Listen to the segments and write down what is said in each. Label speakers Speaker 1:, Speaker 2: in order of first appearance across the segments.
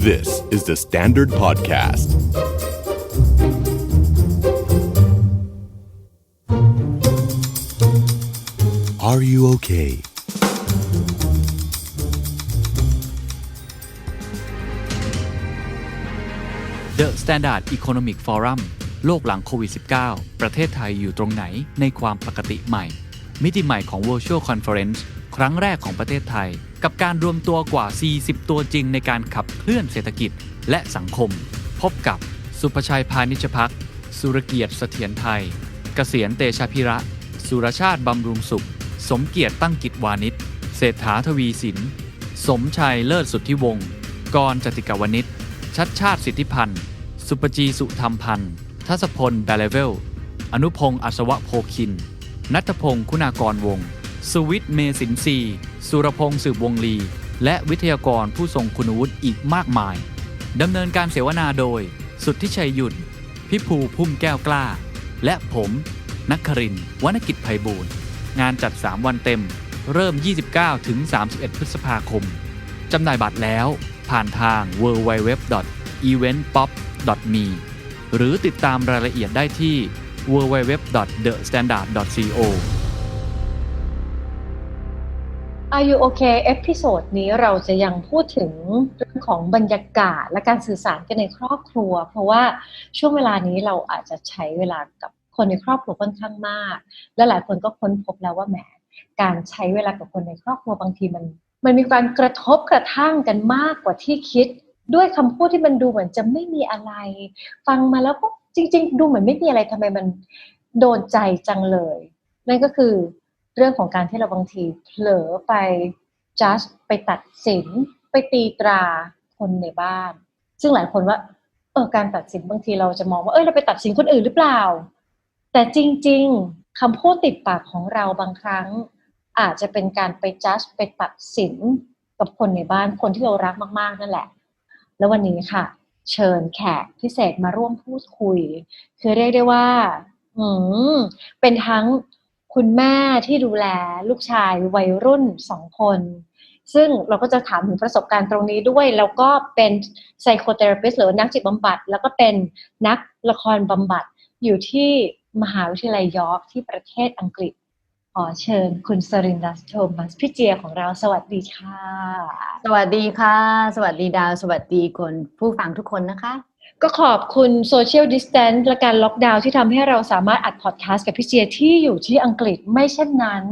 Speaker 1: This is the Standard Podcast. Are you okay?
Speaker 2: The Standard Economic Forum โลกหลังโควิด -19 ประเทศไทยอยู่ตรงไหนในความปกติใหม่ มิติใหม่ของ Virtual Conference ครั้งแรกของประเทศไทย กับการรวมตัวกว่า 40 ตัวจริงในการขับเคลื่อนเศรษฐกิจและสังคม พบกับสุประชัยพานิชพักสุรเกียรติเสถียรไทยเกษียณเตชะพิระ สุรชาติบำรุงสุข สมเกียรติตั้งกิจวานิชเศรษฐาทวีสิน สมชัยเลิศสุทธิวงศ์กรจติกาวนิชชัดชาติสิทธิพันธ์ สุปจีสุธรรมพันธ์ ทัศพลดาเลเวล อนุพงศ์อัศวะโพคิน นัทพงศ์คุณากรวงศ์ สุวิทย์เมสินทรีสุรพงศ์สืบวงลี และวิทยากรผู้ทรงคุณวุฒิอีกมากมายดำเนินการเสวนาโดย สุทธิชัยยุนพิภูพุ่มแก้วกล้า และผมนักครินวรรณกิจไพบูรณ์ งานจัด 3 วันเต็ม เริ่ม 29 ถึง 31 พฤษภาคม จำหน่ายบัตรแล้วผ่านทาง www.eventpop.me หรือติดตามรายละเอียดได้ที่ www.thestandard.co
Speaker 3: Are you okay เอพิโซดนี้เราจะยังพูดถึงเรื่องของบรรยากาศและการสื่อสารกันในครอบครัว เพราะว่าช่วงเวลานี้เราอาจจะใช้เวลากับคนในครอบครัวค่อนข้างมาก และหลายคนก็ค้นพบแล้วว่าแหมการใช้เวลากับคนในครอบครัวบางทีมัน มันมีการกระทบกระทั่งกันมากกว่าที่คิด ด้วยคำพูดที่มันดูเหมือนจะไม่มีอะไร ฟังมาแล้วก็จริง ๆ ดูเหมือนไม่มีอะไรทำไมมันโดนใจจังเลย นั่นก็คือ เรื่องของการที่เราบางทีเผลอไป just ไปตัดสิน ไปตีตราคนในบ้าน ซึ่งหลายคนว่าเออการตัดสินบางทีเราจะมองว่าเอ้ยเราไปตัดสินคนอื่นหรือเปล่า แต่จริง ๆคำพูดติดปากของเราบางครั้ง อาจจะเป็นการไป just ไปตัดสินกับคนในบ้านคนที่เรารักมากๆนั่นแหละ แล้ววันนี้ค่ะ เชิญแขกพิเศษมาร่วมพูดคุย คือเรียกได้ว่า อืมเป็นทั้ง คุณแม่ที่ดูแลลูกชายวัยรุ่นสองคน ซึ่งเราก็จะถามถึงประสบการณ์ตรงนี้ด้วย แล้วก็เป็นไซโคเทอราปิสหรือนักจิตบำบัด แล้วก็เป็นนักละครบำบัดอยู่ที่มหาวิทยาลัยยอร์กที่ประเทศอังกฤษ ขอเชิญคุณสรินดัสโทมัสพี่เจียของเราสวัสดีค่ะ
Speaker 4: สวัสดีค่ะ สวัสดีดาว สวัสดีคนผู้ฟังทุกคนนะคะ
Speaker 3: ก็ขอบคุณโซเชียลดิส a ทน c e และการล็อกดาวน์ที่ทำให้เราสามารถอัดพอดแคสต์กับพี่เจียที่อยู่ที่อังกฤษไม่เช่นนั้น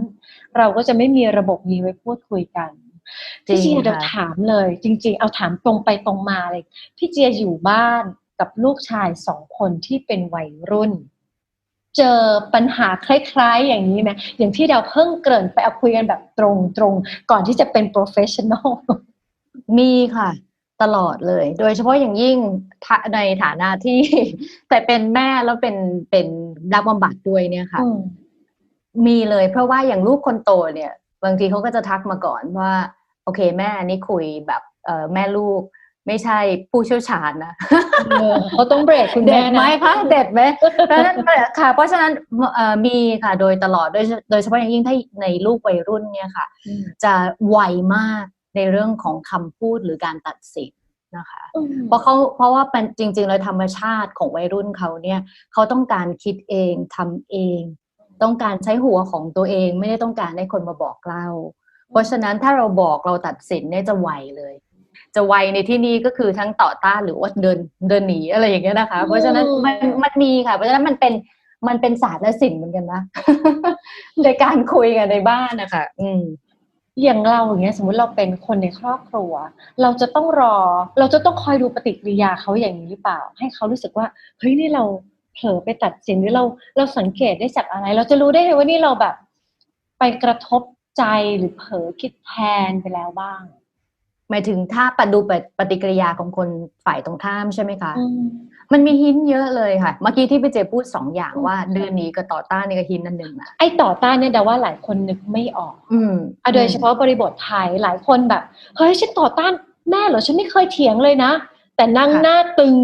Speaker 3: เราก็จะไม่มีระบบนี้ไว้พูดคุยกัน
Speaker 4: จริ
Speaker 3: พี่
Speaker 4: ง
Speaker 3: เจีย
Speaker 4: ค่ะ
Speaker 3: เดี๋ยวถามเลย จริง ๆ เอาถามตรงไปตรงมาเลย พี่เจียอยู่บ้านกับลูกชายสองคนที่เป็นวัยรุ่น เจอปัญหาคล้าย ๆ อย่างนี้ไหมอย่างที่เราเพิ่งเกริ่นไปเอาคุยกันแบบตรงๆก่อนที่จะเป็น professional
Speaker 4: มีค่ะ ตลอดเลย โดยเฉพาะอย่างยิ่งทะในฐานะที่ แต่เป็นแม่แล้วเป็นเป็นนักบำบัดด้วยเนี่ยค่ะ
Speaker 3: อืม
Speaker 4: มีเลยเพราะว่าอย่างลูกคนโตเนี่ย บางทีเขาก็จะทักมาก่อนว่า โอเคแม่อันนี่คุยแบบเออแม่ลูกไม่ใช่ผู้เชี่ยวชาญนะ
Speaker 3: เออเขาต้องเบรกคุณ
Speaker 4: เด็
Speaker 3: แม่
Speaker 4: ดไหม
Speaker 3: นะ
Speaker 4: คะเด็ดไหมเพราะฉะนั้นค่ะ เพราะฉะนั้นเอ่อมีค่ะโดยตลอดโดยโดยเฉพาะอย่างยิ่งถ้าในลูกวัยรุ่นเนี่ยค่ะ
Speaker 3: อืม
Speaker 4: จะไวมาก ในเรื่องของคำพูดหรือการตัดสินนะคะ
Speaker 3: อืม
Speaker 4: เพราะเขาเพราะว่าเป็นจริง ๆ เลยธรรมชาติของวัยรุ่นเขาเนี่ยเขาต้องการคิดเองทำเอง ต้องการใช้หัวของตัวเองไม่ได้ต้องการให้คนมาบอกเล่าเพราะฉะนั้นถ้าเราบอกเราตัดสินเนี่ยจะไวเลย จะไวในที่นี้ก็คือทั้งต่อต้านหรือว่าเดินเดินหนีอะไรอย่างเงี้ยนะคะ เพราะฉะนั้นมันมันมีค่ะ เพราะฉะนั้นมันเป็นมันเป็นศาสตร์และศิลป์เหมือนกันนะในการคุยกันในบ้านนะคะอืม
Speaker 3: อย่างเราอย่างเงี้ยสมมติเราเป็นคนในครอบครัว เราจะต้องรอ เราจะต้องคอยดูปฏิกิริยาเขาอย่างนี้หรือเปล่า ให้เขารู้สึกว่าเฮ้ยนี่เราเผลอไปตัดสินหรือเราเราสังเกตได้จากอะไร เราจะรู้ได้ไงว่านี่เราแบบ ไปกระทบใจหรือเผลอคิดแทนไปแล้วบ้าง
Speaker 4: หมายถึงถ้าปดูปฏิกิริยาของคนฝ่ายตรงข้ามใช่ไหมคะ
Speaker 3: อื ม
Speaker 4: มันมีหินเยอะเลยค่ะ เมื่อกี้ที่พี่เจพูดสองอย่าง
Speaker 3: อืม
Speaker 4: ว่าเดินหนีกับต่อต้านนี่ก็หินนั่นหนึ่งนะ
Speaker 3: ไอ้ต่อต้านเนี่ยเดาว่าหลายคนนึกไม่ออก
Speaker 4: อืม
Speaker 3: อะโดยเฉพาะบริบทไทยหลายคนแบบเฮ้ยฉันต่อต้านแม่เหรอฉันไม่เคยเถียงเลยนะ แต่นั่งหน้าตึง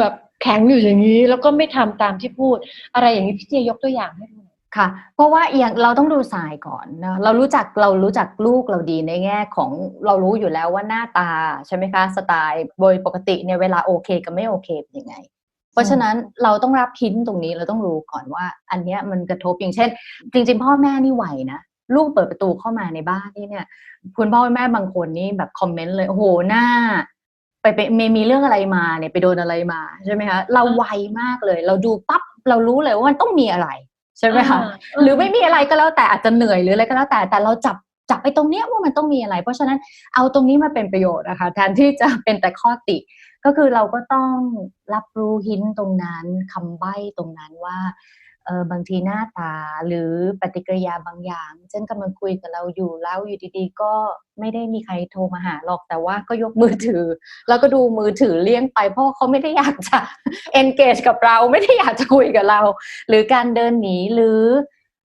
Speaker 3: แบบแข็งอยู่อย่างนี้ แล้วก็ไม่ทำตามที่พูด อะไรอย่างนี้พี่เจยกตัวอย่างให้ดูหน่อย
Speaker 4: ค่ะ เพราะว่าอย่างเราต้องดูสายก่อนนะเรารู้จักเรารู้จักลูกเราดีในแง่ของเรารู้อยู่แล้วว่าหน้าตาใช่ไหมคะสไตล์โดยปกติเนี่ยเวลาโอเคกับไม่โอเคเป็นยังไง เพราะฉะนั้นเราต้องรับพินตรงนี้เราต้องรู้ก่อนว่า อันเนี้ยมันกระทบอย่างเช่น จริง ๆ พ่อแม่นี่ไหวนะลูกเปิดประตูเข้ามาในบ้านนี่เนี่ย คุณพ่อแม่บางคนนี่แบบคอมเมนต์เลยโอ้โหหน้าไปไปมีมีเรื่องอะไรมาเนี่ยไปโดนอะไรมาใช่ไหมคะเราไวมากเลย เราดูปั๊บเรารู้เลยว่ามันต้องมีอะไร ใช่ไหมคะหรือไม่มีอะไรก็แล้วแต่อาจจะเหนื่อยหรืออะไรก็แล้วแต่แต่เราจับจับไปตรงเนี้ยว่ามันต้องมีอะไร เพราะฉะนั้นเอาตรงนี้มาเป็นประโยชน์นะคะแทนที่จะเป็นแต่ข้อติ ก็คือเราก็ต้องรับรู้หินตรงนั้นคำใบ้ตรงนั้นว่าเออ บางทีหน้าตาหรือปฏิกิริยาบางอย่างเช่นกำลังคุยกับเราอยู่แล้วอยู่ดีๆ ก็ไม่ได้มีใครโทรมาหาหรอกแต่ว่าก็ยกมือถือ แล้วก็ดูมือถือเลี่ยงไป เพราะเขาไม่ได้อยากจะ engage กับเรา ไม่ได้อยากจะคุยกับเรา หรือการเดินหนีหรือ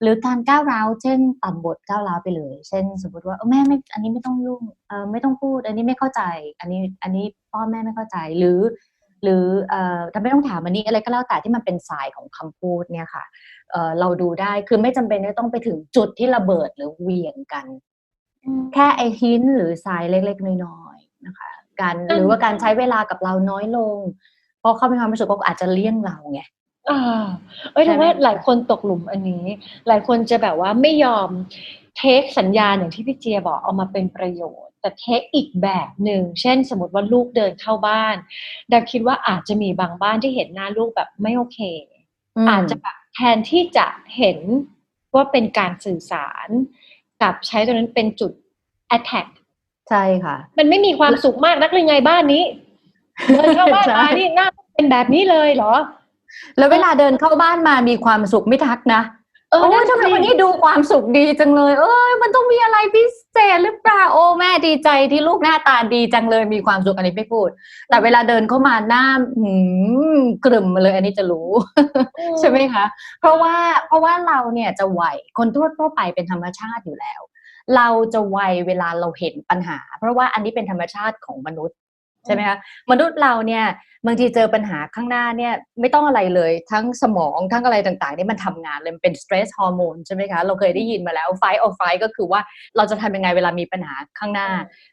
Speaker 4: หรือการก้าวร้าวเช่นตัดบทก้าวร้าวไปเลย เช่น สมมติว่าแม่ไม่อันนี้ไม่ต้องยุ่งเออไม่ต้องพูด อันนี้ไม่เข้าใจ อันนี้อันนี้พ่อแม่ไม่เข้าใจหรือ หรือเอ่อทำไมต้องถามอันนี้อะไรก็แล้วแต่ที่มันเป็นสายของคำพูดเนี่ยค่ะเออเราดูได้คือไม่จำเป็นที่ต้องไปถึงจุดที่ระเบิดหรือเหวี่ยงกัน แค่ไอหินหรือสายเล็กๆน้อยๆนะคะการหรือว่าการใช้เวลากับเราน้อยลง เพราะเขามีความรู้สึกว่าอาจจะเลี่ยงเราไง
Speaker 3: อ่าเอ้ย
Speaker 4: ใช่
Speaker 3: แต่
Speaker 4: ไหม
Speaker 3: ว่าหลายคนตกหลุมอันนี้ หลายคนจะแบบว่าไม่ยอมเทคสัญญาณอย่างที่พี่เจียบอกเอามาเป็นประโยชน์ แต่เทคอีกแบบหนึ่ง เช่นสมมติว่าลูกเดินเข้าบ้านดาคิดว่าอาจจะมีบางบ้านที่เห็นหน้าลูกแบบไม่โอเค
Speaker 4: ม
Speaker 3: อาจจะแบบแทนที่จะเห็นว่าเป็นการสื่อสารกับใช้ตรงนั้นเป็นจุด attack
Speaker 4: ใช่ค่ะ
Speaker 3: มันไม่มีความสุขมากนักเลยไงบ้านนี้เดินเข้าบ้าน
Speaker 4: ใช่
Speaker 3: มานี่หน้าเป็นแบบนี้เลยเหรอ
Speaker 4: แล้วเวลาเดินเข้าบ้านมามีความสุขไม่ทักนะ
Speaker 3: เออ
Speaker 4: โอ้
Speaker 3: นั่
Speaker 4: ย
Speaker 3: น
Speaker 4: ทำไม
Speaker 3: สิ
Speaker 4: วันนี้ดูความสุขดีจังเลย เอ้ยมันต้องมีอะไรพิเศษหรือเปล่าโอ้แม่ดีใจที่ลูกหน้าตาดีจังเลยมีความสุขอันนี้ไม่พูด แต่เวลาเดินเข้ามาหน้าหืมกลุ่มมาเลยอันนี้จะรู้ ใช่ไหมคะ เพราะว่าเพราะว่าเราเนี่ยจะไวคนทั่วทั่วไปเป็นธรรมชาติอยู่แล้ว เราจะไวเวลาเราเห็นปัญหา เพราะว่าอันนี้เป็นธรรมชาติของมนุษย์ ใช่ไหมคะมนุษย์เราเนี่ยบางทีเจอปัญหาข้างหน้าเนี่ยไม่ต้องอะไรเลย ทั้งสมองทั้งอะไรต่างๆนี่มันทำงานเลยมันเป็นสเตรสฮอร์โมนใช่ไหมคะเราเคยได้ยินมาแล้วไฟ or flight ก็คือว่าเราจะทำยังไงเวลามีปัญหาข้างหน้า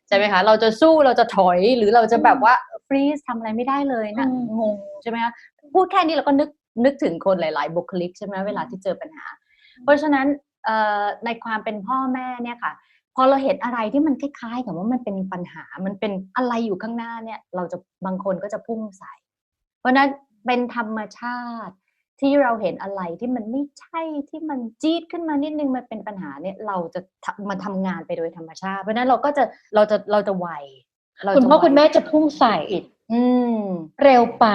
Speaker 4: ใช่ไหมคะเราจะสู้เราจะถอยหรือเราจะแบบว่าฟรีซทำอะไรไม่ได้เลยนะ
Speaker 3: อืม
Speaker 4: งงใช่ไหมคะพูดแค่นี้เราก็นึกนึกถึงคนหลาย ๆ บุคลิกใช่ไหมเวลาที่เจอปัญหา เพราะฉะนั้นเอ่อในความเป็นพ่อแม่เนี่ยค่ะพ อเราเห็นอะไรที่มันคล้ายๆ กับว่ามันเป็นปัญหา มันเป็นอะไรอยู่ข้างหน้าเนี่ย เราจะบางคนก็จะพุ่งใส่ เพราะฉะนั้นเป็นธรรมชาติที่เราเห็นอะไรที่มันไม่ใช่ที่มันจี๊ดขึ้นมานิดนึงมันเป็นปัญหาเนี่ย เราจะทำมาทำงานไปโดยธรรมชาติ เพราะฉะนั้นเราก็จะเราจะเราจะไวเรา
Speaker 3: คุณ
Speaker 4: จะ
Speaker 3: พ่อ
Speaker 4: ไว
Speaker 3: คุณแม่จะพุ่งใส่
Speaker 4: อืม
Speaker 3: เร็วไป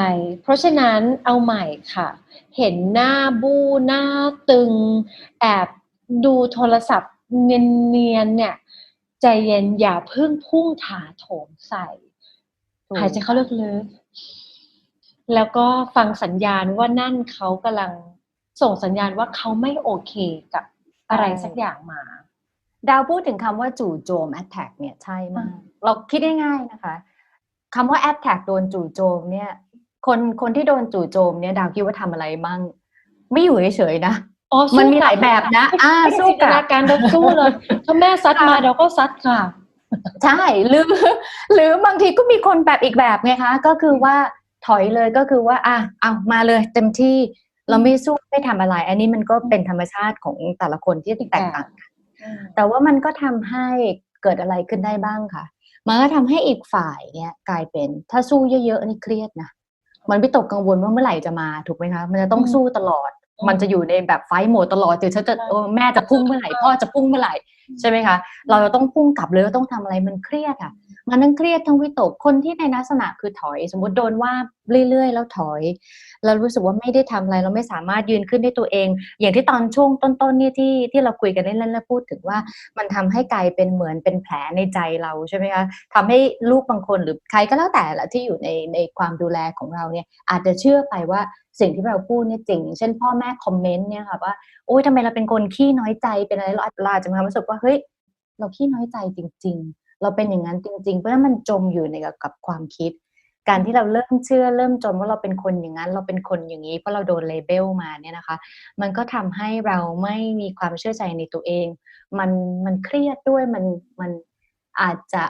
Speaker 3: เพราะฉะนั้นเอาใหม่ค่ะ เห็นหน้าบูหน้าตึง แอบดูโทรศัพท์ เนียนๆเนี่ย ใจเย็นอย่าเพิ่งพุ่งถาโถมใส่
Speaker 4: ถูก
Speaker 3: หายใจเข้าลึกๆแล้วก็ฟังสัญญาณว่านั่นเขากำลังส่งสัญญาณว่าเขาไม่โอเคกับอะไรสักอย่างมา
Speaker 4: ดาวพูดถึงคำว่าจู่โจม attack เนี่ยใช่มาก เราคิดง่ายๆนะคะคำว่า attack โดนจู่โจมเนี่ย คนคนที่โดนจู่โจมเนี่ย ดาวคิดว่าทำอะไรมั่ง ไม่อยู่เฉยๆนะ
Speaker 3: อ๋อสู้
Speaker 4: มันมีหลายแบบนะ อ่า
Speaker 3: ไม่
Speaker 4: สู้
Speaker 3: สู้
Speaker 4: กั
Speaker 3: กับบการเราสู้เลยถ้าแม่ซัดมาเราก็ซัดค่ะ
Speaker 4: ใช่หรือ หรือบางทีก็มีคนแบบอีกแบบไงคะ ก็คือว่าถอยเลยก็คือว่า อะเอามาเลยเต็มที่เราไม่สู้ไม่ทำอะไร อันนี้มันก็เป็นธรรมชาติของแต่ละคนที่แตกต่างกันแต่ว่ามันก็ทำให้เกิดอะไรขึ้นได้บ้างค่ะ มันก็ทำให้อีกฝ่ายเนี่ยกลายเป็นถ้าสู้เยอะๆนี่เครียดนะมันวิตกกังวลว่าเมื่อไหร่จะมาถูกไหมคะ มันจะต้อง
Speaker 3: อืม
Speaker 4: สู้ตลอด
Speaker 3: อื ม
Speaker 4: มันจะอยู่ในแบบไฟท์โหมดตลอดเดี๋ยวฉันจะ
Speaker 3: ใช่
Speaker 4: เออแม่จะพุ่งเมื่อไหร่พ่อจะพุ่งเมื่อไหร่ใช่ไหมคะ เราจะต้องพุ่งกลับเลยเราต้องทำอะไรมันเครียดอะ มันทั้งเครียดทั้งวิตกคนที่ในลักษณะคือถอย สมมติโดนว่าเรื่อยๆ แล้วถอย เรารู้สึกว่าไม่ได้ทำอะไร เราไม่สามารถยืนขึ้นได้ตัวเอง อย่างที่ตอนช่วงต้นๆเนี่ยที่ที่เราคุยกันเล่นๆแล้วพูดถึงว่ามันทำให้กลายเป็นเหมือนเป็นแผลในใจเราใช่ไหมคะทำให้ลูกบางคนหรือใครก็แล้วแต่ละที่อยู่ในในความดูแลของเราเนี่ยอาจจะเชื่อไปว่าสิ่งที่เราพูดเนี่ยจริง เช่นพ่อแม่คอมเมนต์เนี่ยค่ะว่าโอ๊ยทำไมเราเป็นคนขี้น้อยใจเป็นอะไรเราเราอาจจะมีความรู้สึกว่าเฮ้ยเราขี้น้อยใจจริง ๆ เราเป็นอย่างนั้นจริง ๆ เพราะนั้นมันจมอยู่ในกับความคิด การที่เราเริ่มเชื่อเริ่มจนว่าเราเป็นคนอย่างนั้น เราเป็นคนอย่างนี้เพราะเราโดนเลเบลมาเนี่ยนะคะ มันก็ทำให้เราไม่มีความเชื่อใจในตัวเอง มันมันเครียดด้วยมันมันอาจจะ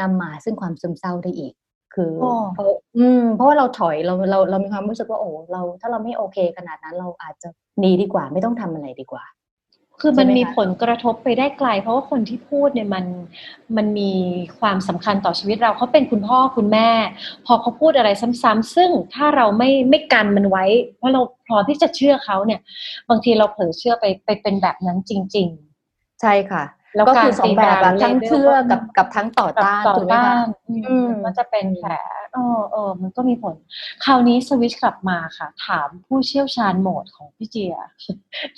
Speaker 4: นำมาซึ่งความซึมเศร้าได้อีก คือ
Speaker 3: โอ้
Speaker 4: เพราะอืมเพราะว่าเราถอยเราเราเรามีความรู้สึกว่าโอ้เราถ้าเราไม่โอเคขนาดนั้นเราอาจจะหนีดีกว่าไม่ต้องทำอะไรดีกว่า
Speaker 3: คือมัน
Speaker 4: ใช่ไหม
Speaker 3: มี
Speaker 4: คะ
Speaker 3: ผลกระทบไปได้ไกล เพราะว่าคนที่พูดเนี่ยมันมันมีความสำคัญต่อชีวิตเราเขาเป็นคุณพ่อคุณแม่ พอเขาพูดอะไรซ้ำๆซึ่งถ้าเราไม่ไม่กันมันไว้ เพราะเราพร้อมที่จะเชื่อเขาเนี่ย บางทีเราเผลอเชื่อไปไปเป็นแบบนั้นจริง
Speaker 4: ใช่ค่ะ
Speaker 3: แล้ว
Speaker 4: ก็
Speaker 3: การ
Speaker 4: คือสองแบบ
Speaker 3: ตีตรา
Speaker 4: อะทั้ง
Speaker 3: label
Speaker 4: เชื่อ
Speaker 3: ก็
Speaker 4: กับกับทั้งต่อ
Speaker 3: ๆ
Speaker 4: ต้าน
Speaker 3: ต่อ
Speaker 4: ถูกไหม
Speaker 3: ต้า
Speaker 4: คะ
Speaker 3: นอืม
Speaker 4: อืม
Speaker 3: มันก็จะเป็นแผลเออเออมันก็มีผล คราวนี้สวิตช์กลับมาค่ะ ถามผู้เชี่ยวชาญโหมดของพี่เจีย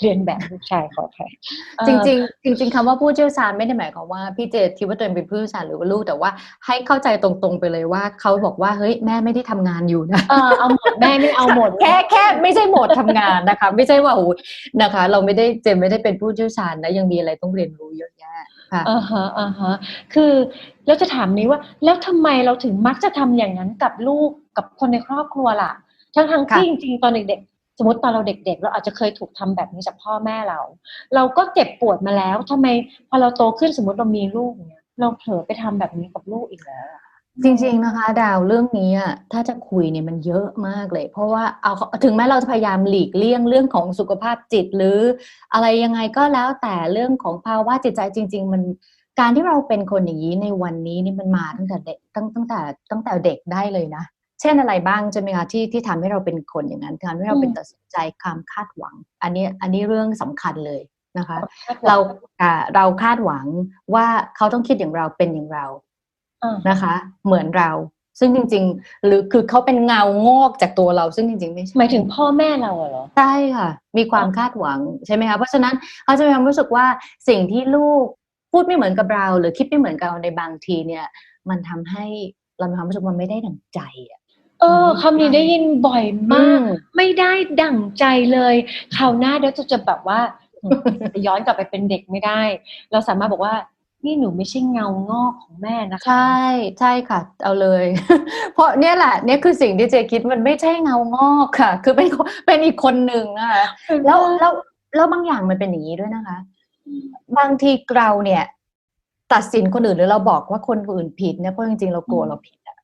Speaker 3: เรียนแบบลูกชายขอแพ้
Speaker 4: จริงๆจริงๆคำว่าผู้เชี่ยวชาญไม่ได้หมายความว่าพี่เจคิดว่าตัวเองเป็นผู้เชี่ยวชาญหรือว่าลูกแต่ว่าให้เข้าใจตรงๆไปเลยว่าเขาบอกว่าเฮ้ยแม่ไม่ได้ทำงานอยู่นะ
Speaker 3: เออเอาหมดแม่ไม่เอาหมด
Speaker 4: แค่แค่ไม่ใช่โหมดทำงานนะคะ ไม่ใช่ว่าโอ้โหนะคะ เราไม่ได้เจมไม่ได้เป็นผู้เชี่ยวชาญนะยังมีอะไรต้องเรียนรู้เยอะแยะ ค่ะ
Speaker 3: อ่าฮะอ่าฮะคือแล้วจะถามนี้ว่า แล้วทำไมเราถึงมักจะทำอย่างนั้นกับลูกกับคนในครอบครัวล่ะ ทั้งทั้งๆ
Speaker 4: ค่ะ
Speaker 3: ที่จริงๆตอนเด็กๆสมมติตอนเราเด็ก ๆ เราอาจจะเคยถูกทำแบบนี้จากพ่อแม่เรา เราก็เจ็บปวดมาแล้วทำไมพอเราโตขึ้นสมมติเรามีลูกเนี่ยเราเผลอไปทำแบบนี้กับลูกอีกแล้วอะ
Speaker 4: จริง ๆ นะคะ ดาวเรื่องนี้อะถ้าจะคุยเนี่ยมันเยอะมากเลย เพราะว่าเอาถึงแม้เราจะพยายามหลีกเลี่ยงเรื่องของสุขภาพจิต หรืออะไรยังไงก็แล้วแต่เรื่องของภาวะจิตใจจริง ๆ มันการที่เราเป็นคนอย่างนี้ในวันนี้นี่มันมาตั้งแต่เด็กตั้งตั้งแต่ตั้งแต่เด็กได้เลยนะ เช่นอะไรบ้างใช่ไหมคะที่ที่ทำให้เราเป็นคนอย่างนั้นทำให้เราเป็นตัดสินใจความคาดหวัง อันนี้อันนี้เรื่องสำคัญเลยนะคะ เราอ่าเราคาดหวังว่าเขาต้องคิดอย่างเราเป็นอย่างเรา
Speaker 3: อ่า
Speaker 4: นะคะ เหมือนเรา ซึ่งจริง ๆ หรือคือเขาเป็นเงางอกจากตัวเราซึ่งจริง ๆ ไม่ใช่
Speaker 3: หมายถึงพ่อแม่เราอะเหรอ
Speaker 4: ใช่ค่ะ มีความคาดหวังใช่ไหมคะเพราะฉะนั้นเขาจะมีความรู้สึกว่าสิ่งที่ลูกพูดไม่เหมือนกับเรา หรือคิดไม่เหมือนกับเราในบางทีเนี่ย มันทำให้เรามีความรู้สึกมันไม่ได้ดังใจอะ
Speaker 3: เออคำนี้ได้ยินบ่อยมาก
Speaker 4: อืม
Speaker 3: ไม่ได้ดั่งใจเลยคราวหน้าเดี๋ยวจะจะแบบว่าจะย้อนกลับไปเป็นเด็กไม่ได้ เราสามารถบอกว่า นี่หนูไม่ใช่เงางอกของแม่นะคะ
Speaker 4: ใช่ใช่ค่ะ เอาเลย เพราะเนี่ยแหละเนี่ยคือสิ่งที่เจคิดมันไม่ใช่เงางอกค่ะ คือเป็นคนเป็นอีกคนหนึ่งนะคะแล้วแล้วแล้วบางอย่างมันเป็นอย่างนี้ด้วยนะคะ บางทีเราเนี่ย ตัดสินคนอื่นหรือเราบอกว่าคนอื่นผิดเนี่ยเพราะจริงๆเรากลัวเราผิดอะ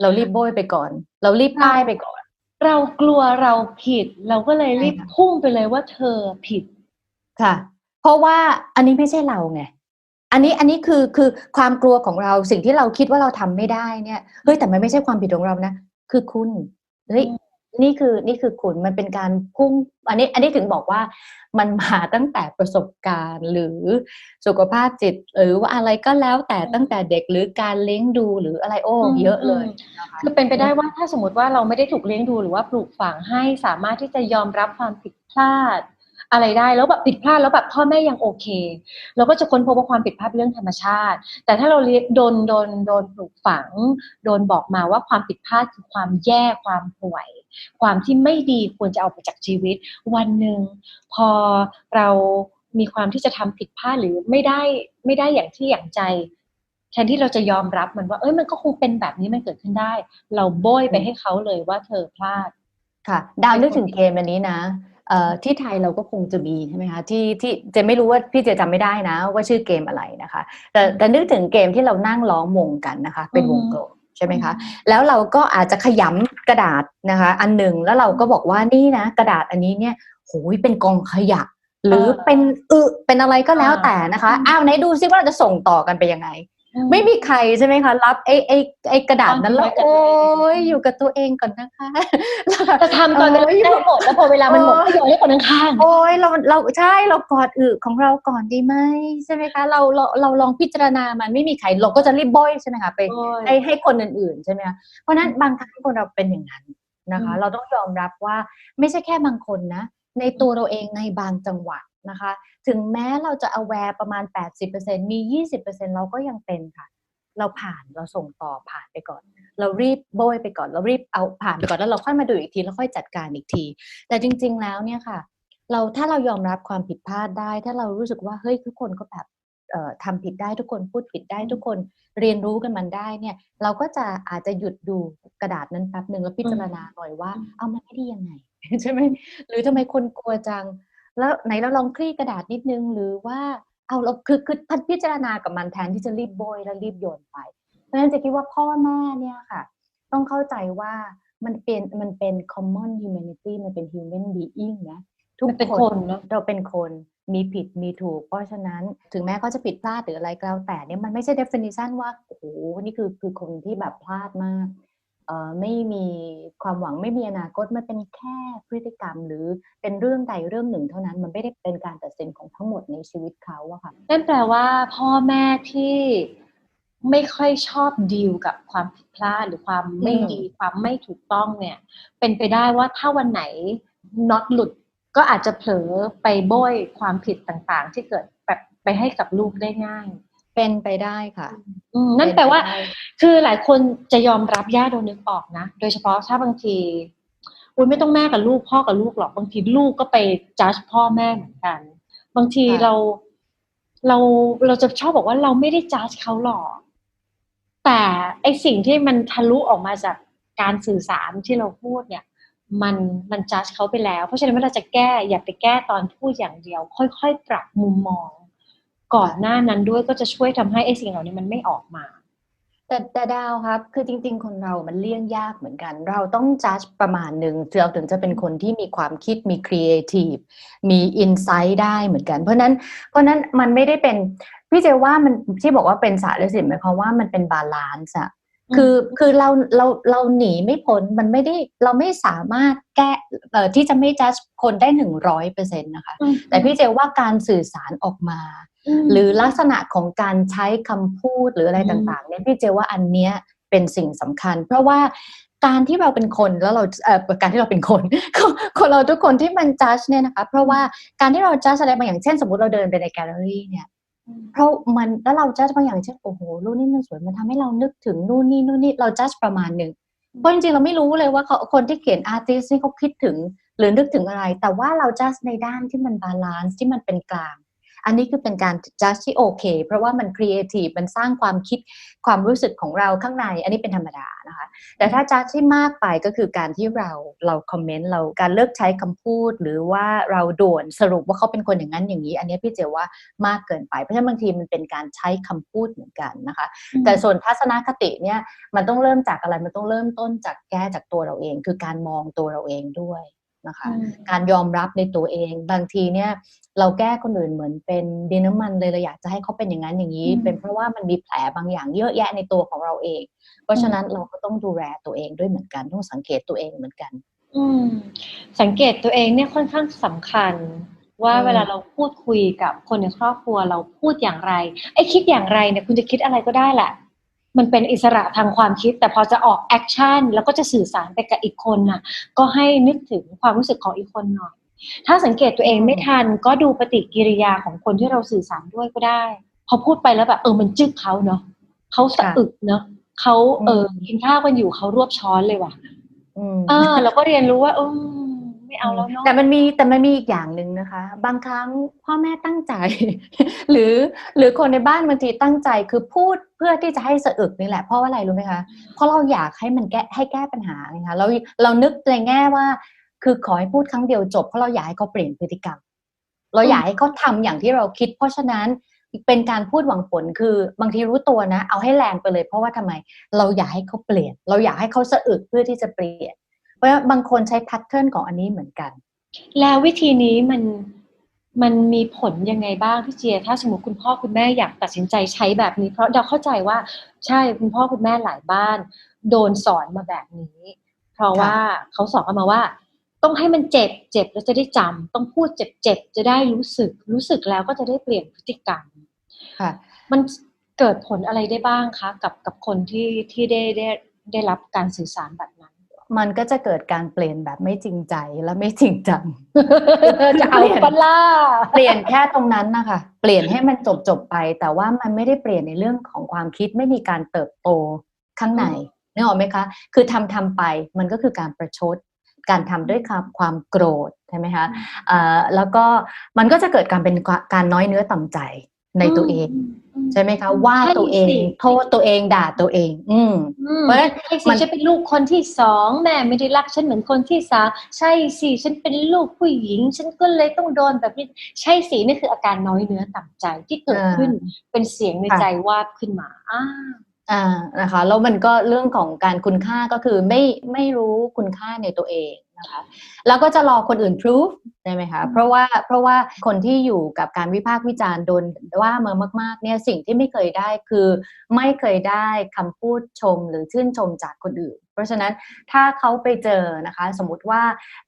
Speaker 4: เรารีบโบยไปก่อน เรารีบป้ายไปก่อน
Speaker 3: เรากลัวเราผิด เราก็เลยรีบ
Speaker 4: ใช่ค่ะ
Speaker 3: พุ่งไปเลยว่าเธอผิด
Speaker 4: ค่ะ เพราะว่าอันนี้ไม่ใช่เราไง อันนี้อันนี้คือคือความกลัวของเราสิ่งที่เราคิดว่าเราทำไม่ได้เนี่ยเฮ้ยแต่มันไม่ใช่ความผิดของเรานะ คือคุณเฮ้ย
Speaker 3: อืม
Speaker 4: นี่คือนี่คือคุณมันเป็นการพุ่ง อันนี้อันนี้ถึงบอกว่ามันมาตั้งแต่ประสบการณ์ หรือสุขภาพจิต หรือว่าอะไรก็แล้วแต่ตั้งแต่เด็กหรือการเลี้ยงดูหรืออะไรโอ้
Speaker 3: อืม
Speaker 4: เยอะเลย
Speaker 3: อืม
Speaker 4: นะคะ
Speaker 3: คือเป็นไปได้ว่าถ้าสมมติว่าเราไม่ได้ถูกเลี้ยงดูหรือว่าปลูกฝังให้สามารถที่จะยอมรับความผิดพลาด อะไรได้แล้วแบบผิดพลาดแล้วแบบพ่อแม่ยังโอเค เราก็จะค้นพบว่าความผิดพลาดเป็นเรื่องธรรมชาติ แต่ถ้าเราเโดนโดนโดนปลูกฝัง โดนบอกมาว่าความผิดพลาดคือความแย่ความห่วย ความที่ไม่ดีควรจะเอาไปจากชีวิต วันหนึ่งพอเรามีความที่จะทำผิดพลาดหรือไม่ได้ไม่ได้อย่างที่อย่างใจแทนที่เราจะยอมรับมันว่าเอ้ยมันก็คงเป็นแบบนี้มันเกิดขึ้นได้ เราโบยไปให้เขาเลยว่าเธอพลาด
Speaker 4: ค่ะ ดาวนึกถึงเกมอันนี้นะ ที่ไทยเราก็คงจะมีใช่ไหมคะที่ที่เจไม่รู้ว่าพี่เจจำไม่ได้นะ ว่าชื่อเกมอะไรนะคะ แต่แต่นึกถึงเกมที่เรานั่งล้อมวงกันนะคะ เป็นวงกลมใช่ไหมคะแล้วเราก็อาจจะขยำกระดาษนะคะ อันหนึ่งแล้วเราก็บอกว่านี่นะ กระดาษอันนี้เนี่ยโหยเป็นกองขยะ หรือ
Speaker 3: เออ
Speaker 4: เป็นอึเป็นอะไรก็แล้ว
Speaker 3: อ่า
Speaker 4: แต่นะคะอ้าวไหนดูซิว่าเราจะส่งต่อกันไปยังไง ไม่มีใครใช่ไหมคะรับไอ้ไอ้ไอ้กระดาษนั้นแล้ว
Speaker 3: วางไว้กับ
Speaker 4: โอ้
Speaker 3: ตัวเอง
Speaker 4: ยอยู่กับตัวเองก่อนนะคะ
Speaker 3: จะทำตอนเวลา
Speaker 4: เออ
Speaker 3: ได้หมดแล้วพอเวลามันหมดก็โยนให้คนข้าง
Speaker 4: โอ้ยเราเราใช่เรากอดอึของเราก่อนดีไหมใช่ไหมคะเราเราเราลองพิจารณามันไม่มีใครเราก็จะรีบบ่อยใช่ไหมคะไป
Speaker 3: ๆโอ้ย
Speaker 4: ให้ให้คนอื่นๆใช่ไหมคะเพราะฉะนั้นบางครั้งคนเราเป็นอย่างนั้นนะคะ
Speaker 3: อืม
Speaker 4: เราต้องยอมรับว่าไม่ใช่แค่บางคนนะในตัวเราเองในบางจังหวะ นะคะ ถึงแม้เราจะ aware ประมาณ 80%มี 20%เราก็ยังเป็นค่ะ เราผ่านเราส่งต่อผ่านไปก่อน เรารีบโบยไปก่อน เรารีบเอาผ่านไปก่อนแล้วเราค่อยมาดูอีกทีแล้วค่อยจัดการอีกที แต่จริง ๆ แล้วเนี่ยค่ะ เราถ้าเรายอมรับความผิดพลาดได้ ถ้าเรารู้สึกว่าเฮ้ยทุกคนก็แบบเอ่อทำผิดได้ทุกคนพูดผิดได้ทุกคนเรียนรู้กันมันได้เนี่ย เราก็จะอาจจะหยุดดูกระดาษนั้นแป๊บหนึ่งแล้วพิจารณาหน่อยว่า
Speaker 3: อืม
Speaker 4: เอามันไม่ดียังไง ใช่ไหมหรือทำไมคนกลัวจัง แล้วไหนเราลองคลี่กระดาษนิดนึง หรือว่าเอาเราคือคือพันพิจารณากับมันแทนที่จะรีบโบยแล้วรีบโยนไป เพราะฉะนั้นจะคิดว่าพ่อแม่เนี่ยค่ะ ต้องเข้าใจว่ามันเป็นมันเป็น common humanity มันเป็น human being นะทุก
Speaker 3: มันเป็น
Speaker 4: ค
Speaker 3: คนนเนาะ
Speaker 4: เราเป็นคนมีผิดมีถูก เพราะฉะนั้นถึงแม้เขาจะผิดพลาดหรืออะไรก็แล้วแต่เนี่ยมันไม่ใช่ definition ว่าโอ้โหนี่คือคือคนที่แบบพลาดมากเอ่อ ไม่มีความหวังไม่มีอนาคตมันเป็นแค่พฤติกรรม หรือเป็นเรื่องใดเรื่องหนึ่งเท่านั้น มันไม่ได้เป็นการตัดสินของทั้งหมดในชีวิตเขาอะค่ะ
Speaker 3: นั่นแปลว่าพ่อแม่ที่ไม่ค่อยชอบดีลกับความผิดพลาดหรือความไม่
Speaker 4: อืม
Speaker 3: ดีความไม่ถูกต้องเนี่ย เป็นไปได้ว่าถ้าวันไหนน็อตหลุดก็อาจจะเผลอไปโบยความผิดต่างๆ ที่เกิดแบบไปให้กับลูกได้ง่าย
Speaker 4: เป็นไปได้ค่ะ
Speaker 3: อืมนั่นแปลว่า
Speaker 4: เป็ไปได้
Speaker 3: คือหลายคนจะยอมรับย่าโดนนึกออกนะ โดยเฉพาะถ้าบางทีอุ้ยไม่ต้องแม่กับลูกพ่อกับลูกหรอกบางทีลูกก็ไปจัดพ่อแม่เหมือนกัน บางที
Speaker 4: ค่ะ
Speaker 3: เราเราเราจะชอบบอกว่าเราไม่ได้จัดเขาหรอก แต่ไอสิ่งที่มันทะลุออกมาจากการสื่อสารที่เราพูดเนี่ย มันมันจัดเขาไปแล้ว เพราะฉะนั้นเวลาจะแก้อย่าไปแก้ตอนพูดอย่างเดียว ค่อยๆ ปรับมุมมอง ก่อนหน้านั้นด้วยก็จะช่วยทำให้ไอสิ่งเหล่านี้มันไม่ออกมา
Speaker 4: แต่แต่ดาวครับ คือจริง ๆ คนเรามันเลี่ยงยากเหมือนกัน เราต้องจัดประมาณหนึ่งเราถึงจะเป็นคนที่มีความคิดมีครีเอทีฟมีอินไซต์ได้เหมือนกัน เพราะนั้นเพราะนั้นมันไม่ได้เป็นพี่เจว่ามันที่บอกว่าเป็นศาสตร์และศิลป์หมายความว่ามันเป็นบาลานซ์อะ คือคือเราเราเราหนีไม่พ้นมันไม่ได้เราไม่สามารถแก้เอ่อที่จะไม่จัดคนได้หนึ่งร้อยเปอร์เซ็นต์นะคะ แต่พี่เจว่าการสื่อสารออกมา
Speaker 3: ม
Speaker 4: หรือลักษณะของการใช้คำพูดหรืออะไร
Speaker 3: อืม
Speaker 4: ต่างๆเนี่ยพี่เจว่าอันเนี้ยเป็นสิ่งสำคัญ เพราะว่าการที่เราเป็นคนแล้วเราเอ่อการที่เราเป็นคนคนเราทุกคนที่มันจัดเนี่ยนะคะ เพราะว่าการที่เราจัดอะไรบางอย่างเช่น สมมติเราเดินไปในแกลเลอรี่เนี่ย เพราะมันแล้วเราจัดบางอย่างเช่นโอ้โหรูปนี้มันสวยมันทำให้เรานึกถึงนู่นนี่นู่นนี่เราจัดประมาณหนึ่งเพราะจริงๆเราไม่รู้เลยว่าเขาคนที่เขียนอาร์ติสนี่เขาคิดถึง หรือนึกถึงอะไร แต่ว่าเราจัดในด้านที่มันบาลานซ์ที่มันเป็นกลาง อันนี้คือเป็นการจัดที่โอเค เพราะว่ามันครีเอทีฟมันสร้างความคิดความรู้สึกของเราข้างใน อันนี้เป็นธรรมดานะคะ แต่ถ้าจัดที่มากไปก็คือการที่เราเราคอมเมนต์เราการเลิกใช้คำพูด หรือว่าเราด่วนสรุปว่าเขาเป็นคนอย่างนั้นอย่างนี้ อันนี้พี่เจว่ามากเกินไป เพราะฉะนั้นบางทีมันเป็นการใช้คำพูดเหมือนกันนะคะ แต่ส่วนทัศนคติเนี่ยมันต้องเริ่มจากอะไรมันต้องเริ่มต้นจากแก้จากตัวเราเอง คือการมองตัวเราเองด้วย นะคะ
Speaker 3: อืม
Speaker 4: การยอมรับในตัวเอง บางทีเนี่ยเราแก้คนอื่นเหมือนเป็นดินน้ำมันเลยเราอยากจะให้เขาเป็นอย่างนั้นอย่างนี้
Speaker 3: อืม
Speaker 4: เป็นเพราะว่ามันมีแผลบางอย่างเยอะแยะในตัวของเราเอง เพราะฉะนั้นเราก็ต้องดูแลตัวเองด้วยเหมือนกันต้องสังเกตตัวเองเหมือนกัน
Speaker 3: อืมสังเกตตัวเองเนี่ยค่อนข้างสำคัญว่า
Speaker 4: อืม
Speaker 3: เวลาเราพูดคุยกับคนในครอบครัวเราพูดอย่างไร ไอ้คิดอย่างไรเนี่ยคุณจะคิดอะไรก็ได้แหละ มันเป็นอิสระทางความคิด แต่พอจะออกแอคชั่นแล้วก็จะสื่อสารไปกับอีกคนน่ะ ก็ให้นึกถึงความรู้สึกของอีกคนหน่อย ถ้าสังเกตตัวเองไม่ทันก็ดูปฏิกิริยาของคนที่เราสื่อสารด้วยก็ได้ พอพูดไปแล้วแบบเออมันจึกเขาเนาะเขาสะอึกเนาะเขาเออกินข้าวกันอยู่เขารวบช้อนเลยว่ะ
Speaker 4: อืม
Speaker 3: เออเราก็เรียนรู้ว่าเออ ไม่เอาแล้วเนาะ
Speaker 4: แต่มันมีแต่มันมีอีกอย่างหนึ่งนะคะ บางครั้งพ่อแม่ตั้งใจ หรือหรือคนในบ้านบางทีตั้งใจคือพูดเพื่อที่จะให้สะอึกนี่แหละเพราะว่าอะไรรู้ไหมคะเพราะเราอยากให้มันแก้ให้แก้ปัญหาไงคะเราเรานึกในแง่ว่า คือขอให้พูดครั้งเดียวจบเพราะเราอยากให้เขาเปลี่ยนพฤติกรรม เราอยากให้เขาทำอย่างที่เราคิด เพราะฉะนั้นเป็นการพูดหวังผลคือบางทีรู้ตัวนะ เอาให้แรงไปเลย เพราะว่าทำไม เราอยากให้เขาเปลี่ยน เราอยากให้เขาสะอึกเพื่อที่จะเปลี่ยน เพราะว่าบางคนใช้แพทเทิร์นของอันนี้เหมือนกัน
Speaker 3: แล้ววิธีนี้มันมันมีผลยังไงบ้างพี่เจีย ถ้าสมมติคุณพ่อคุณแม่อยากตัดสินใจใช้แบบนี้ เพราะเราเข้าใจว่าใช่คุณพ่อคุณแม่หลายบ้าน โดนสอนมาแบบนี้ เพราะว่าเขาสอนกันมาว่า ต้องให้มันเจ็บเจ็บแล้วจะได้จำต้องพูดเจ็บเจ็บจะได้รู้สึก รู้สึกแล้วก็จะได้เปลี่ยนพฤติกรรม
Speaker 4: ค่ะ
Speaker 3: มันเกิดผลอะไรได้บ้างคะ กับกับคนที่ที่ได้ได้ได้รับการสื่อสารแบบนั้น
Speaker 4: มันก็จะเกิดการเปลี่ยนแบบไม่จริงใจและไม่จริงจัง
Speaker 3: จะเอาปะล่า
Speaker 4: เปลี่ยนแค่ตรงนั้นนะคะเปลี่ยนให้มันจบจบๆไป แต่ว่ามันไม่ได้เปลี่ยนในเรื่องของความคิดไม่มีการเติบโตข้างในนึกออกไหมคะ คือทำทำไปมันก็คือการประชด การทำด้วยความความโกรธใช่ไหมคะเอ่อแล้วก็มันก็จะเกิดการเป็นการน้อยเนื้อต่ำใจ ในตัวเอง
Speaker 3: อืม
Speaker 4: ใช่ไหมคะ ว่าตัวเอง
Speaker 3: ใช่สิ
Speaker 4: โทษตัวเองด่าตัวเอง อืม
Speaker 3: อืม
Speaker 4: เพราะฉะนั้น
Speaker 3: ใช่สิ
Speaker 4: มัน
Speaker 3: ฉันเป็นลูกคนที่สองแม่ไม่ได้รักฉันเหมือนคนที่สามใช่สิฉันเป็นลูกผู้หญิง ฉันก็เลยต้องโดนแบบนี้ใช่สินี่คืออาการน้อยเนื้อต่ำใจที่เกิดขึ้นเป็นเสียงในใจวาบขึ้นมาอ้า
Speaker 4: อ่านะคะแล้วมันก็เรื่องของการคุณค่าก็คือไม่ไม่รู้คุณค่าในตัวเอง นะคะแล้วก็จะรอคนอื่น proof ใช่ไหมคะเพราะว่าเพราะว่าคนที่อยู่กับการวิพากษ์วิจารณ์โดนว่ามามาก ๆ เนี่ยสิ่งที่ไม่เคยได้คือไม่เคยได้คำพูดชมหรือชื่นชมจากคนอื่นเพ ราะฉะนั้นถ้าเขาไปเจอนะคะ สมมติว่า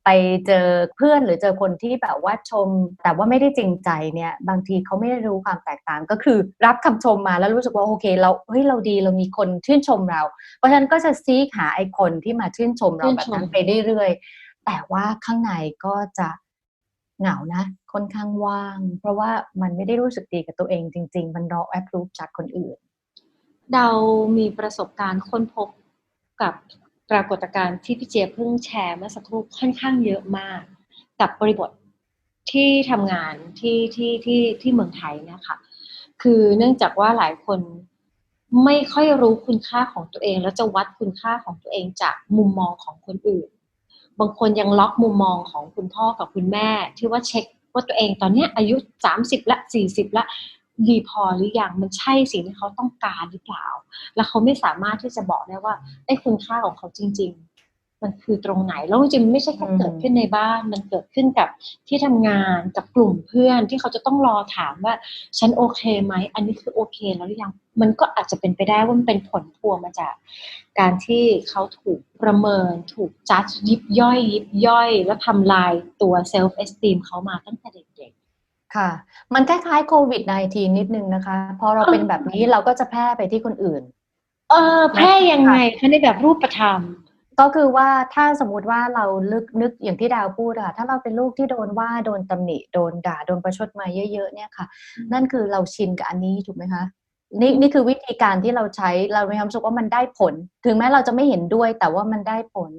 Speaker 4: ไปเจอเพื่อนหรือเจอคนที่แบบว่าชม แต่ว่าไม่ได้จริงใจเนี่ยบางทีเขาไม่ได้รู้ความแตกต่างก็คือรับคำชมมาแล้วรู้สึกว่าโอเคเราเฮ้ยเราดีเรามีคนชื่นชมเรา เพราะฉะนั้นก็จะซีกหาไอ้คนที่มาชื่นชมเรา
Speaker 3: ชื่น
Speaker 4: แบบ
Speaker 3: ชม
Speaker 4: นั้นไปเรื่อยๆแต่ว่าข้างในก็จะเหงานะค่อนข้างว่าง เพราะว่ามันไม่ได้รู้สึกดีกับตัวเองจริง ๆ มันรอแอปรูปจากคนอื่น
Speaker 3: เรามีประสบการณ์ค้นพบกับ ปรากฏการณ์ที่พี่เจยบเพิ่งแชร์เมื่อสักครู่ค่อนข้างเยอะมาก กับบริบทที่ทำงานที่ที่ที่ที่เมืองไทยนะคะคือเนื่องจากว่าหลายคนไม่ค่อยรู้คุณค่าของตัวเอง แล้วจะวัดคุณค่าของตัวเองจากมุมมองของคนอื่น บางคนยังล็อกมุมมองของคุณพ่อกับคุณแม่ ที่ว่าเช็คว่าตัวเองตอนนี้อายุสามสิบละสี่สิบละ ดีพอหรือยังมันใช่สิ่งที่เขาต้องการหรือเปล่า แล้วเขาไม่สามารถที่จะบอกได้ว่าไอ้คุณค่าของเขาจริง ๆ มันคือตรงไหนแล้วจริงๆมันไม่ใช่แค่เกิดขึ้นในบ้าน มันเกิดขึ้นกับที่ทำงานกับกลุ่มเพื่อนที่เขาจะต้องรอถามว่า ฉันโอเคไหมอันนี้คือโอเคแล้วหรือยังมันก็อาจจะเป็นไปได้ว่ามันเป็นผลพวงมาจาก การที่เขาถูกประเมิน ถูกจัดยิบย่อย ยิบย่อย แล้วทำลายตัวเซลฟ์เอสติมเขามาตั้งแต่เด็ก
Speaker 4: ค่ะ มันคล้ายๆโควิด -19 นิดนึงนะคะ พอเราเป็นแบบนี้เราก็จะแพร่ไปที่คนอื่น
Speaker 3: ๆเออ แพร่ยังไงคะในแบบรูปธรรม
Speaker 4: ก็คือว่าถ้าสมมติว่าเราลึกนึกอย่างที่ดาวพูดอะถ้าเราเป็นลูกที่โดนว่าโดนตำหนิโดนด่าโดนประชดมาเยอะ ๆ เนี่ยค่ะ
Speaker 3: อืม
Speaker 4: นั่นคือเราชินกับอันนี้ถูกไหมคะนี่นี่คือวิธีการที่เราใช้เรามีความรู้สึกว่ามันได้ผล ถึงแม้เราจะไม่เห็นด้วยแต่ว่ามันได้ผล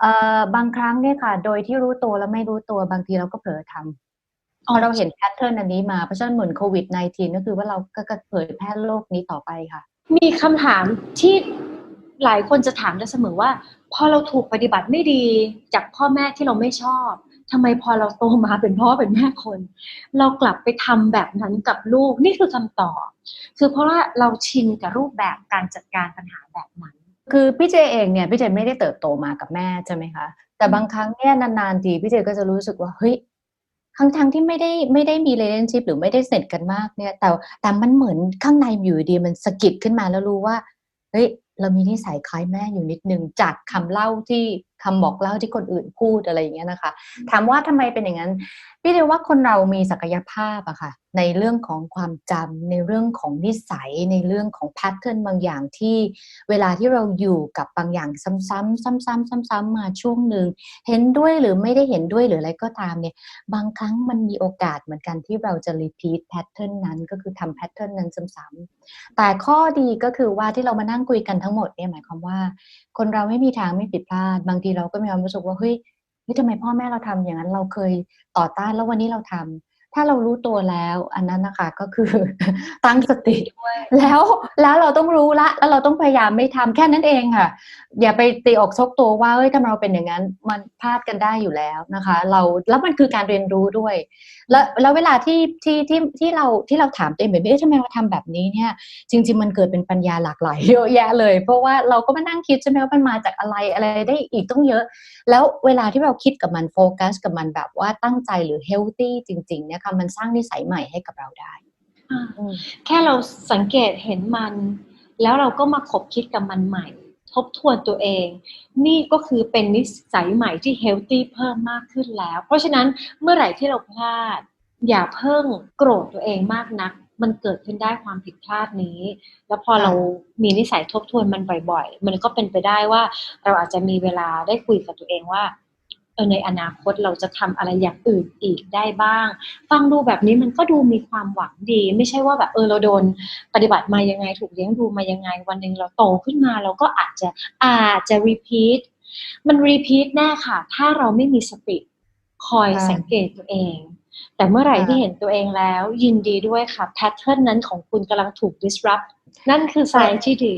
Speaker 4: เอ่อบางครั้งเนี่ยค่ะ โดยที่รู้ตัวแล้วไม่รู้ตัวบางทีเราก็เผลอทำ พอเราเห็นแพทเทิร์นอันนี้มาเพราะฉะนั้นเหมือนโควิด -19 ก็คือว่าเราก็ก็เผยแพร่โรคนี้ต่อไปค่ะ
Speaker 3: มีคำถามที่หลายคนจะถามได้เสมอว่า พอเราถูกปฏิบัติไม่ดีจากพ่อแม่ที่เราไม่ชอบทำไมพอเราโตมาเป็นพ่อเป็นแม่คน เรากลับไปทำแบบนั้นกับลูกนี่คือคำตอบคือเพราะว่าเราชินกับรูปแบบการจัดการปัญหาแบบนั้น
Speaker 4: คือพี่เจเองเนี่ยพี่เจไม่ได้เติบโตมากับแม่ใช่ไหมคะแต่บางครั้งเนี่ยนานๆทีพี่เจก็จะรู้สึกว่าเฮ้ย ทั้งทงที่ไม่ได้ไม่ได้มีเลนชิพหรือไม่ได้สนิทกันมากเนี่ย แต่แต่มันเหมือนข้างในอยู่ดีมันสะกิดขึ้นมาแล้วรู้ว่าเฮ้ยเรามีนิสัยคล้ายแม่อยู่นิดนึงจากคำเล่าที่ คำบอกเล่าที่คนอื่นพูดอะไรอย่างเงี้ยนะคะ ถามว่าทำไมเป็นอย่างนั้น พี่เรียกว่าคนเรามีศักยภาพอะค่ะ ในเรื่องของความจำในเรื่องของนิสัย ในเรื่องของแพทเทิร์นบางอย่างที่เวลาที่เราอยู่กับบางอย่างซ้ำๆซ้ำๆซ้ำๆมาช่วงหนึ่งเห็นด้วยหรือไม่ได้เห็นด้วยหรืออะไรก็ตามเนี่ย บางครั้งมันมีโอกาสเหมือนกันที่เราจะ repeat pattern นั้นก็คือทำ pattern นั้นซ้ำๆแต่ข้อดีก็คือว่าที่เรามานั่งคุยกันทั้งหมดเนี่ยหมายความว่า คนเราไม่มีทางไม่ผิดพลาดบางทีเราก็มีความรู้สึกว่าเฮ้ยเฮ้ยทำไมพ่อแม่เราทำอย่างนั้นเราเคยต่อต้านแล้ววันนี้เราทำ ถ้าเรารู้ตัวแล้ว อันนั้นนะคะก็คือตั้งสติแล้วแล้วเราต้องรู้ละ แล้วเราต้องพยายามไม่ทำแค่นั้นเองค่ะ อย่าไปตีอกชกตัวว่าเอ้ยถ้าเราเป็นอย่างนั้น มันพลาดกันได้อยู่แล้วนะคะ เราแล้วมันคือการเรียนรู้ด้วย แล้วแล้วเวลาที่ที่ที่ที่เราที่เราถามตัวเองแบบนี้เอ๊ะทำไมเราทำแบบนี้เนี่ย จริง ๆ มันเกิดเป็นปัญญาหลากหลายเยอะแยะเลย เพราะว่าเราก็มานั่งคิดใช่ไหมว่ามันมาจากอะไรอะไรได้อีกต้องเยอะ แล้วเวลาที่เราคิดกับมันโฟกัสกับมันแบบว่าตั้งใจหรือเฮลตี้จริงๆเนี่ยค่ะมันสร้างนิสัยใหม่ให้กับเราได้
Speaker 3: อ่าแค่เราสังเกตเห็นมัน แล้วเราก็มาคบคิดกับมันใหม่ ทบทวนตัวเอง นี่ก็คือเป็นนิสัยใหม่ที่เฮลตี้เพิ่มมากขึ้นแล้ว เพราะฉะนั้นเมื่อไหร่ที่เราพลาด อย่าเพิ่งโกรธตัวเองมากนักมันเกิดขึ้นได้ความผิดพลาดนี้ แล้วพอ
Speaker 4: ค่ะ
Speaker 3: เรามีนิสัยทบทวนมันบ่อย ๆ มันก็เป็นไปได้ว่า เราอาจจะมีเวลาได้คุยกับตัวเองว่า เออในอนาคตเราจะทำอะไรอย่างอื่นอีกได้บ้าง ฟังดูแบบนี้มันก็ดูมีความหวังดี ไม่ใช่ว่าแบบเออเราโดนปฏิบัติมายังไง ถูกเลี้ยงดูมายังไง วันหนึ่งเราโตขึ้นมาเราก็อาจจะอาจจะ repeat มัน repeat แน่ค่ะ ถ้าเราไม่มีสติคอย
Speaker 4: ใช่
Speaker 3: สังเกตตัวเอง แต่เมื่อไหร่
Speaker 4: ค่ะ
Speaker 3: ที่เห็นตัวเองแล้ว ยินดีด้วยค่ะแพทเทิร์นนั้นของคุณกำลังถูก disrupt นั่นคือ sign ที่ดี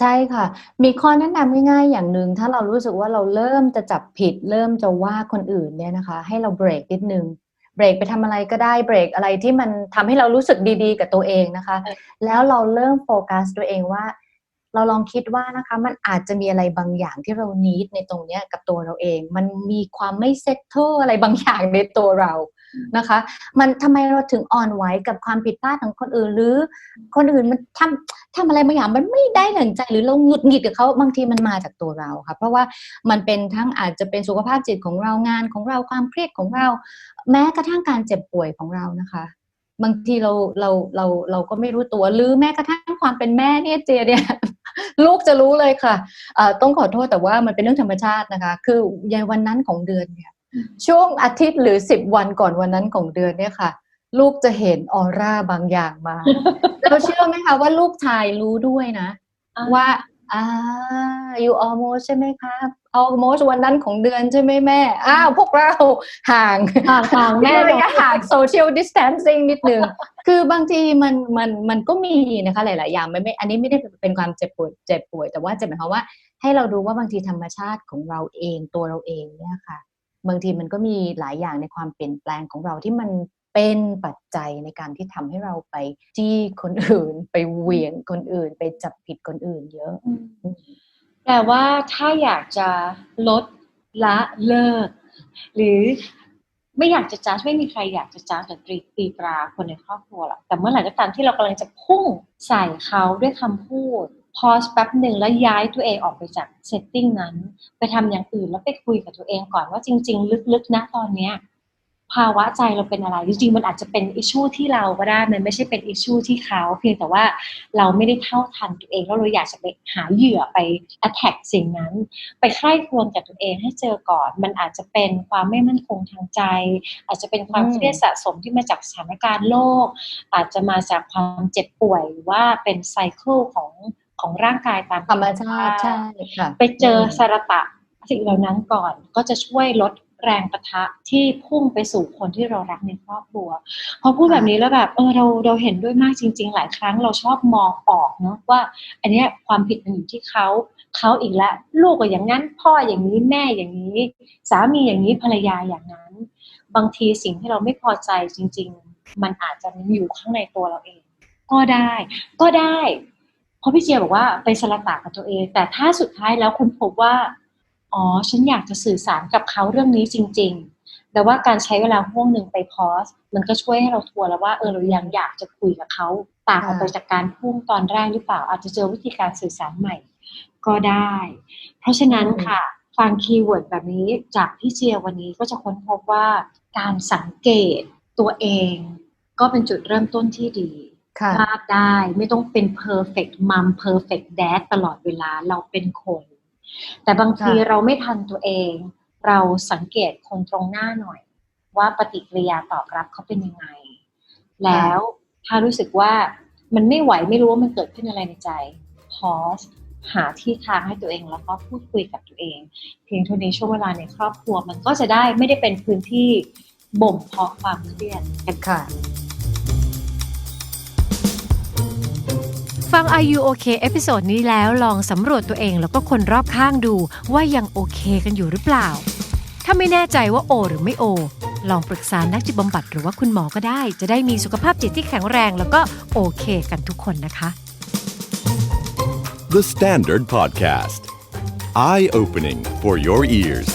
Speaker 4: ใช่ค่ะ มีข้อแนะนำง่ายๆ อย่างหนึ่งถ้าเรารู้สึกว่าเราเริ่มจะจับผิด เริ่มจะว่าคนอื่นเนี่ยนะคะ ให้เราเบรกนิดนึงเบรกไปทำอะไรก็ได้เบรกอะไรที่มันทำให้เรารู้สึกดีๆ กับตัวเองนะคะ
Speaker 3: เออ
Speaker 4: แล้วเราเริ่มโฟกัสตัวเองว่า เราลองคิดว่านะคะ มันอาจจะมีอะไรบางอย่างที่เรานิดในตรงเนี้ยกับตัวเราเอง มันมีความไม่เซ็ตเทิลอะไรบางอย่างในตัวเรา นะคะ มันทำไมเราถึงอ่อนไหวกับความผิดพลาดของคนอื่น หรือคนอื่นมันทำทำอะไรบางอย่างมันไม่ได้หนังใจหรือเราหงุดหงิดกับเขาบางทีมันมาจากตัวเราค่ะ เพราะว่ามันเป็นทั้งอาจจะเป็นสุขภาพจิตของเรางานของเราความเครียดของเรา แม้กระทั่งการเจ็บป่วยของเรานะคะบางทีเราเราเราเราก็ไม่รู้ตัวหรือแม้กระทั่งความเป็นแม่เนี่ยเจเนี่ยลูกจะรู้เลยค่ะเอ่อต้องขอโทษแต่ว่ามันเป็นเรื่องธรรมชาตินะคะ คือในวันนั้นของเดือนเนี่ย ช่วงอาทิตย์หรือสิบวันก่อนวันนั้นของเดือนเนี่ยค่ะ ลูกจะเห็นออร่าบางอย่างมาเราเชื่อไหมคะว่าลูกชายรู้ด้วยนะ
Speaker 3: อ่า
Speaker 4: ว่าอ่า you almost ใช่ไหมครับ almost วันนั้นของเดือนใช่ไหมแม่ อ้าวพวกเราห่าง
Speaker 3: ห่างห่าง
Speaker 4: แม่
Speaker 3: แม่
Speaker 4: ระยะห่าง social distancing นิดนึง คือบางทีมันมันมันก็มีนะคะหลาย ๆ อย่างไม่ไม่อันนี้ไม่ได้เป็นความเจ็บป่วยเจ็บป่วย แต่ว่าจะหมายความว่าให้เราดูว่าบางทีธรรมชาติของเราเองตัวเราเองเนี่ยค่ะ บางทีมันก็มีหลายอย่างในความเปลี่ยนแปลงของเราที่มันเป็นปัจจัยในการที่ทำให้เราไปจี้คนอื่น ไปเหวี่ยงคนอื่น ไปจับผิดคนอื่นเยอะ
Speaker 3: แต่ว่าถ้าอยากจะลดละเลิก หรือไม่อยากจะจ้าไม่มีใครอยากจะจ้าหรือตรีตีตราคนในครอบครัวหรอกแต่เมื่อไหร่ก็ตามที่เรากำลังจะพุ่งใส่เขาด้วยคำพูด พอสแป๊บหนึ่งแล้วย้ายตัวเองออกไปจากเซตติ้งนั้น ไปทำอย่างอื่นแล้วไปคุยกับตัวเองก่อนว่าจริง ๆ ลึกๆนะตอนเนี้ยภาวะใจเราเป็นอะไร จริงๆ มันอาจจะเป็นอิชชูที่เราก็ได้มันไม่ใช่เป็นอิชชูที่เขา เพียงแต่ว่าเราไม่ได้เท่าทันตัวเองแล้วเราอยากจะไปหาเหยื่อไป attack สิ่งนั้น ไปใคร่ครวญกับตัวเองให้เจอก่อน มันอาจจะเป็นความไม่มั่นคงทางใจ อาจจะเป็นความ
Speaker 4: อืม
Speaker 3: เครียดสะสมที่มาจากสถานการณ์โลก อาจจะมาจากความเจ็บป่วยหรือว่าเป็นไซเคิลของ ของร่างกายตาม
Speaker 4: ธรรมชาติใช่ค่ะ
Speaker 3: ไปเจอสารตะสิ่งเหล่านั้นก่อนก็จะช่วยลดแรงปะทะที่พุ่งไปสู่คนที่เรารักในครอบครัว พอพูดแบบนี้แล้วแบบเออเราเราเห็นด้วยมากจริง ๆ หลายครั้งเราชอบมองออกเนาะว่า อันเนี้ยความผิดมันอยู่ที่เขาเขาอีกแล้วลูกก็อย่างนั้น พ่ออย่างนี้แม่อย่างนี้ สามีอย่างนี้ภรรยาอย่างนั้น บางทีสิ่งที่เราไม่พอใจจริง ๆ มันอาจจะอยู่ข้างในตัวเราเอง ก็ได้ ก็ได้ เพราะพี่เจียบอกว่าไปสละตากับตัวเอง แต่ถ้าสุดท้ายแล้วคุณพบว่า อ๋อ ฉันอยากจะสื่อสารกับเขาเรื่องนี้จริง ๆ แต่ว่าการใช้เวลาห่วงหนึ่งไปพอสมันก็ช่วยให้เราทัวร์แล้วว่าเออเรายังอยากจะคุยกับเขาต่างออกไปจากการพุ่งตอนแรกหรือเปล่า อาจจะเจอวิธีการสื่อสารใหม่ ก็ได้ เพราะฉะนั้นค่ะฟังคีย์เวิร์ดแบบนี้จากพี่เจียวันนี้ก็จะค้นพบว่าการสังเกตตัวเอง ก็เป็นจุดเริ่มต้นที่ดี
Speaker 4: ค่ะ
Speaker 3: พลาดได้ไม่ต้องเป็น perfect mom perfect dad ตลอดเวลาเราเป็นคน แต่บางที
Speaker 4: ค่ะ
Speaker 3: เราไม่ทันตัวเอง เราสังเกตคนตรงหน้าหน่อย ว่าปฏิกิริยาตอบรับเขาเป็นยังไง แล้วถ้ารู้สึกว่ามันไม่ไหวไม่รู้ว่ามันเกิดขึ้นอะไรในใจ pause หาที่ทางให้ตัวเองแล้วก็พูดคุยกับตัวเอง เพียงเท่านี้ช่วงเวลาในครอบครัวมันก็จะได้ไม่ได้เป็นพื้นที่บ่มเพาะความเครียด
Speaker 4: ค่ะ
Speaker 5: ฟัง Are You OK เอพิโซดนี้แล้วลองสำรวจตัวเองแล้วก็คนรอบข้างดูว่ายังโอเคกันอยู่หรือเปล่า ถ้าไม่แน่ใจว่าโอ หรือไม่โอ ลองปรึกษานักจิตบำบัดหรือว่าคุณหมอก็ได้ จะได้มีสุขภาพจิตที่แข็งแรงแล้วก็โอเคกันทุกคนนะคะ
Speaker 1: The Standard Podcast. Eye opening for your ears.